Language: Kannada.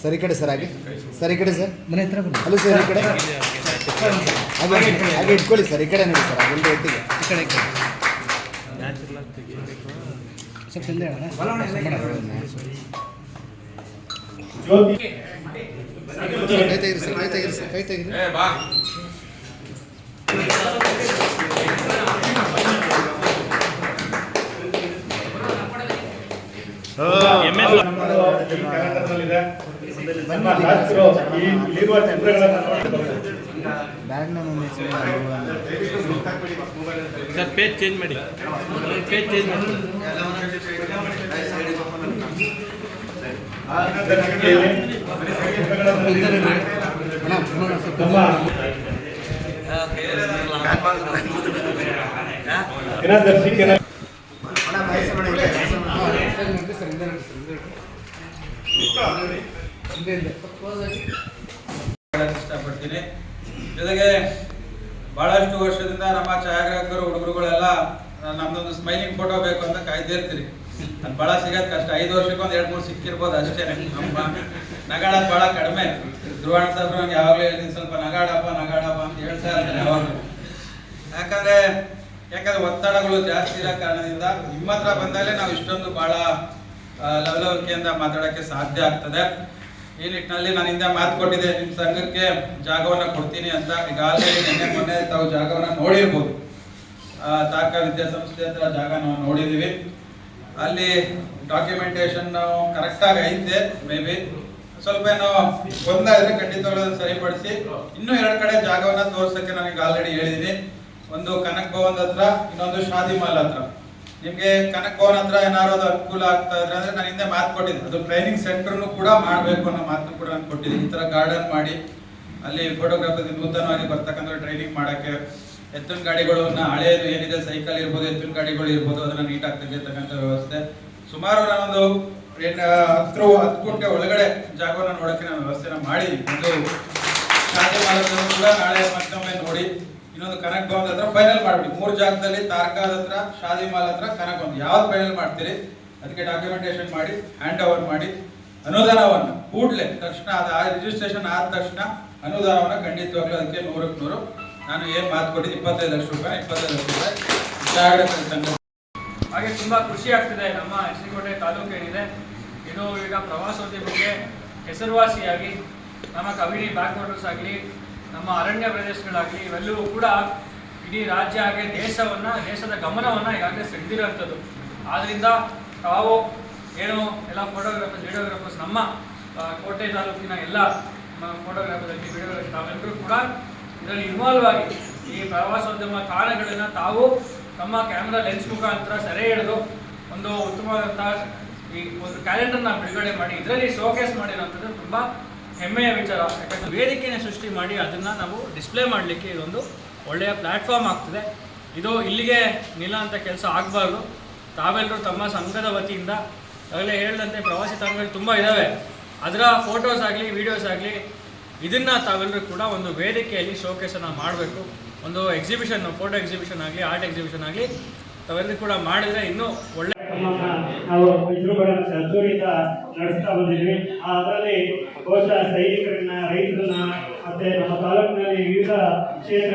ಸರ್ ಕಡೆ ಸರ್ ಹಾಗೆ. ಸರಿ ಈ ಕಡೆ ಸರ್. ಮನೆ ಹತ್ರ ಬನ್ನಿ. ಹಲೋ ಸರ್ ಈ ಕಡೆ? ಹಾಗೆ ಹಾಗೆ ಇಟ್ಕೊಳ್ಳಿ ಸರ್ ಈ ಕಡೆ ನೋಡಿ ಸರ್ ಅದೊಂದು ಒಟ್ಟಿಗೆ. ಈ ಕಡೆ ಸ್ವಲ್ಪ. ಕೈ ತೆಗಿರಿ ಸರ್ ಕೈ ತೆಗಿರಿ ಸರ್ ಕೈ ತೆಗೀರಿ. ಸರ್ ಪೇಜ್ ಚೇಂಜ್ ಮಾಡಿ. ಪೇಜ್ ಚೇಂಜ್ ಮಾಡಿ. ಸ್ವಲ್ಪ ಹಿಂದೆ ನಡ್ರಿ. ಅಣ್ಣ, ಅಣ್ಣ, ಸ್ವಲ್ಪ ಹಿಂದೆ ನಡ್ರಿ. ಹಾ, ಹಿಂದೆ ಸರ್, ಸರ್, ಇಷ್ಟಪಡ್ತೀನಿ. ಜೊತೆಗೆ ಬಹಳಷ್ಟು ವರ್ಷದಿಂದ ನಮ್ಮ ಛಾಯಾಗ್ರಾಹಕರು ಹುಡುಗರುಗಳೆಲ್ಲ ನಮ್ದೊಂದು ಸ್ಮೈಲಿಂಗ್ ಫೋಟೋ ಬೇಕು ಅಂತ ಕಾಯ್ದಿರ್ತೀರಿ ಅದು ಭಾಳ ಸಿಗೋದು ಕಷ್ಟ ಐದು ವರ್ಷಕ್ಕೆ ಒಂದು ಎರಡು ಮೂರು ಸಿಕ್ಕಿರ್ಬೋದು ಅಷ್ಟೇ. ನಮ್ಮ ನಗಾಡೋದು ಭಾಳ ಕಡಿಮೆ. ಧ್ರುವಣ ನಂಗೆ ಯಾವಾಗಲೂ ಹೇಳ್ತೀನಿ ಸ್ವಲ್ಪ ನಗಾಡಪ್ಪ ನಗಾಡಪ್ಪ ಅಂತ ಹೇಳ್ತಾ ಇರ್ತಾರೆ ಯಾವಾಗಲೂ. ಯಾಕಂದ್ರೆ ಯಾಕಂದ್ರೆ ಒತ್ತಡಗಳು ಜಾಸ್ತಿ ಇರೋ ಕಾರಣದಿಂದ ನಿಮ್ಮ ಹತ್ರ ಬಂದಾಗಲೇ ನಾವು ಇಷ್ಟೊಂದು ಬಹಳ ಆ, ಲವಲವಿಕೆಯಿಂದ ಮಾತಾಡೋಕ್ಕೆ ಸಾಧ್ಯ ಆಗ್ತದೆ. ಈ ನಿಟ್ಟಿನಲ್ಲಿ ನಾನು ಹಿಂದೆ ಮಾತು ಕೊಟ್ಟಿದ್ದೆ ನಿಮ್ಮ ಸಂಘಕ್ಕೆ ಜಾಗವನ್ನ ಕೊಡ್ತೀನಿ ಅಂತ. ಈಗ ಆಲ್ರೆಡಿ ನಿನ್ನೆ ಮೊನ್ನೆ ತಾವು ಜಾಗವನ್ನ ನೋಡಿರ್ಬೋದು. ತಾಕ ವಿದ್ಯಾಸಂಸ್ಥೆ ಹತ್ರ ಜಾಗ ನಾವು ನೋಡಿದೀವಿ ಅಲ್ಲಿ ಡಾಕ್ಯುಮೆಂಟೇಶನ್ ಕರೆಕ್ಟಾಗಿ ಐತೆ ಮೇ ಬಿ ಸ್ವಲ್ಪ ಏನೋ ಖಂಡಿತವಾಗ್ಲೂ ಅದನ್ನ ಸರಿಪಡಿಸಿ ಇನ್ನೂ ಎರಡು ಕಡೆ ಜಾಗವನ್ನ ತೋರ್ಸಕ್ಕೆ ನನಗೆ ಆಲ್ರೆಡಿ ಹೇಳಿದೀನಿ ಒಂದು ಕನಕ್ ಭವನ್ ಹತ್ರ, ಇನ್ನೊಂದು ಶಾದಿ ಮಾಲ್ ಹತ್ರ. ನಿಮ್ಗೆ ಕನಕ್ ಭವನ್ ಹತ್ರ ಏನಾದ್ರು ಅನುಕೂಲ ಆಗ್ತಾ ಇದ್ರೆ ಅಂದ್ರೆ ನಾನು ಹಿಂದೆ ಮಾತು ಕೊಟ್ಟಿದ್ದೆ. ಅದು ಟ್ರೈನಿಂಗ್ ಸೆಂಟರ್ನು ಕೂಡ ಮಾಡಬೇಕು ಅನ್ನೋ ಮಾತು ಕೂಡ ನಾನು ಕೊಟ್ಟಿದ್ದೆ. ಈ ಥರ ಗಾರ್ಡನ್ ಮಾಡಿ, ಅಲ್ಲಿ ಫೋಟೋಗ್ರಾಫರ್ ನೂತನವಾಗಿ ಬರ್ತಕ್ಕಂಥ ಟ್ರೈನಿಂಗ್ ಮಾಡಕ್ಕೆ, ಎತ್ತಿನ ಗಾಡಿಗಳನ್ನ ಹಳೆಯದು ಏನಿದೆ ಸೈಕಲ್ ಇರ್ಬೋದು, ಎತ್ತಿನ ಗಾಡಿಗಳು ಇರ್ಬೋದು, ಅದನ್ನ ನೀಟಾಗಿ ತೆಗೆಯತಕ್ಕಂಥ ವ್ಯವಸ್ಥೆ. ಸುಮಾರು ನಾನೊಂದು ಹತ್ತು ಹತ್ತು ಗುಂಟೆ ಒಳಗಡೆ ಜಾಗವನ್ನ ನೋಡಕ್ಕೆ ನಾನು ವ್ಯವಸ್ಥೆನ ಮಾಡಿದ್ದೀನಿ. ಒಂದು ಶಾದಿ ಕೂಡ ನಾಳೆ ಮತ್ತೊಮ್ಮೆ ನೋಡಿ ಇನ್ನೊಂದು ಕನಕ ಭವನ್ ಹತ್ರ ಫೈನಲ್ ಮಾಡ್ಬಿಡಿ. ಮೂರು ಜಾಗದಲ್ಲಿ ತಾರ್ಕಾದ ಹತ್ರ, ಶಾದಿ ಮಾಲ್ ಹತ್ರ ಕನಕ್ ಭವನ್. ಯಾವ್ದು ಫೈನಲ್ ಮಾಡ್ತೀರಿ? ಅದಕ್ಕೆ ಡಾಕ್ಯುಮೆಂಟೇಶನ್ ಮಾಡಿ ಹ್ಯಾಂಡ್ ಓವರ್ ಮಾಡಿ, ಅನುದಾನವನ್ನ ಕೂಡಲೇ ತಕ್ಷಣ ಅದು, ಆ ರಿಜಿಸ್ಟ್ರೇಷನ್ ಆದ ತಕ್ಷಣ ಅನುದಾನವನ್ನ ಖಂಡಿತವಾಗ್ಲೂ ಅದಕ್ಕೆ ನೂರಕ್ಕೆ ನೂರು. ನಾನು ಏನ್ ಮಾತು ಕೊಟ್ಟಿದ್ದು? ಇಪ್ಪತ್ತೈದು ಲಕ್ಷ ರೂಪಾಯಿ, ಇಪ್ಪತ್ತೈದು ಲಕ್ಷ ರೂಪಾಯಿ ಹಾಗೆ ತುಂಬ ಖುಷಿ ಆಗ್ತಿದೆ. ನಮ್ಮ ಹೆಸರುಕೋಟೆ ತಾಲೂಕು ಏನಿದೆ, ಇದು ಈಗ ಪ್ರವಾಸೋದ್ಯಮಕ್ಕೆ ಹೆಸರುವಾಸಿಯಾಗಿ, ನಮ್ಮ ಕಬಿನಿ ಬ್ಯಾಕ್ ವಾಟರ್ಸ್ ಆಗಲಿ ನಮ್ಮ ಅರಣ್ಯ ಪ್ರದೇಶಗಳಾಗಲಿ, ಇವೆಲ್ಲವೂ ಕೂಡ ಇಡೀ ರಾಜ್ಯ ಹಾಗೆ ದೇಶವನ್ನು, ದೇಶದ ಗಮನವನ್ನು ಈಗಾಗಲೇ ಸೆಳೆದಿರೋಂಥದ್ದು. ಆದ್ದರಿಂದ ತಾವು ಏನು ಎಲ್ಲ ಫೋಟೋಗ್ರಾಫರ್ಸ್ ವಿಡಿಯೋಗ್ರಾಫರ್ಸ್ ನಮ್ಮ ಕೋಟೆ ತಾಲೂಕಿನ ಎಲ್ಲ ಫೋಟೋಗ್ರಾಫರ್ಸ್ ವಿಡಿಯೋಗ್ರಾಫರ್ಸ್ ತಾವೆಲ್ಲರೂ ಕೂಡ ಇದರಲ್ಲಿ ಇನ್ವಾಲ್ವ್ ಆಗಿ ಈ ಪ್ರವಾಸೋದ್ಯಮ ತಾಣಗಳನ್ನು ತಾವು ತಮ್ಮ ಕ್ಯಾಮ್ರಾ ಲೆನ್ಸ್ ಮುಖಾಂತರ ಸೆರೆ ಹಿಡಿದು ಒಂದು ಉತ್ತಮವಾದಂಥ ಈ ಒಂದು ಕ್ಯಾಲೆಂಡರ್ನ ಬಿಡುಗಡೆ ಮಾಡಿ, ಇದರಲ್ಲಿ ಶೋಕೇಸ್ ಮಾಡಿರೋಂಥದ್ದು ತುಂಬ ಹೆಮ್ಮೆಯ ವಿಚಾರ. ಯಾಕಂದರೆ ವೇದಿಕೆಯನ್ನು ಸೃಷ್ಟಿ ಮಾಡಿ ಅದನ್ನು ನಾವು ಡಿಸ್ಪ್ಲೇ ಮಾಡಲಿಕ್ಕೆ ಇದೊಂದು ಒಳ್ಳೆಯ ಪ್ಲ್ಯಾಟ್ಫಾರ್ಮ್ ಆಗ್ತದೆ. ಇದು ಇಲ್ಲಿಗೆ ನಿಲ್ಲ ಅಂತ ಕೆಲಸ ಆಗಬಾರ್ದು. ತಾವೆಲ್ಲರೂ ತಮ್ಮ ಸಂಘದ ವತಿಯಿಂದ ಆಗಲೇ ಹೇಳಿದಂತೆ ಪ್ರವಾಸಿ ತಾಣಗಳು ತುಂಬ ಇದ್ದಾವೆ ಅದರ ಫೋಟೋಸ್ ಆಗಲಿ ವೀಡಿಯೋಸ್ ಆಗಲಿ ಇದನ್ನು ತಾವೆಲ್ಲರೂ ಕೂಡ ಒಂದು ವೇದಿಕೆಯಲ್ಲಿ ಶೋಕೇಸನ್ನು ಮಾಡಬೇಕು. ಒಂದು ಎಕ್ಸಿಬಿಷನ್ ಫೋಟೋ ಎಕ್ಸಿಬಿಷನ್ ಆಗಲಿ ಆರ್ಟ್ ಎಕ್ಸಿಬಿಷನ್ ಆಗಲಿ ತಾವೆಲ್ಲರೂ ಕೂಡ ಮಾಡಿದರೆ ಇನ್ನೂ ಒಳ್ಳೆ ಕಾರ್ಯಕ್ರಮವನ್ನ ನಾವು ವಿಜೃಂಭಣೆ ಅದ್ದೂರಿಯಿಂದ ನಡೆಸ್ತಾ ಬಂದಿದ್ವಿ ಅದರಲ್ಲಿ ಬಹುಶಃ ಸೈನಿಕರನ್ನ, ರೈತರನ್ನ, ಮತ್ತೆ ನಮ್ಮ ತಾಲೂಕಿನಲ್ಲಿ ವಿವಿಧ ಕ್ಷೇತ್ರ